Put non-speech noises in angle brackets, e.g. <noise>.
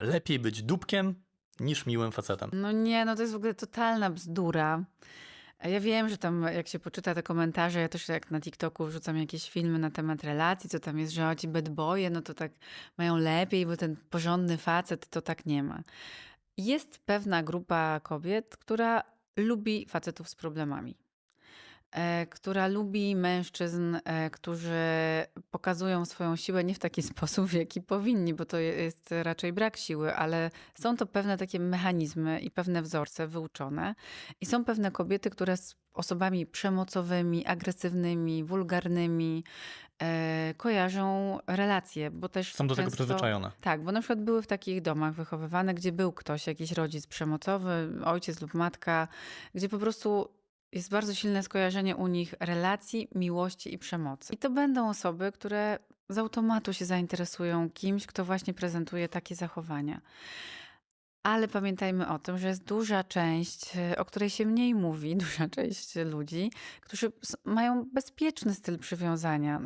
Lepiej być dupkiem niż miłym facetem. No nie, no to jest w ogóle totalna bzdura. Ja wiem, że tam jak się poczyta te komentarze, ja też jak na TikToku wrzucam jakieś filmy na temat relacji, co tam jest, że o ci bad no to tak mają lepiej, bo ten porządny facet to tak nie ma. Jest pewna grupa kobiet, która lubi facetów z problemami. E, która lubi mężczyzn, e, którzy pokazują swoją siłę nie w taki <laughs> sposób, w jaki powinni, bo to je- jest raczej brak siły, ale są to pewne takie mechanizmy i pewne wzorce wyuczone. I są pewne kobiety, które z osobami przemocowymi, agresywnymi, wulgarnymi e, kojarzą relacje, bo też Są do tego często- przyzwyczajone. tak, bo na przykład były w takich domach wychowywane, gdzie był ktoś, jakiś rodzic przemocowy, ojciec lub matka, gdzie po prostu jest bardzo silne skojarzenie u nich relacji, miłości i przemocy. I to będą osoby, które z automatu się zainteresują kimś, kto właśnie prezentuje takie zachowania. Ale pamiętajmy o tym, że jest duża część, o której się mniej mówi, <laughs> duża część ludzi, którzy mają bezpieczny styl przywiązania.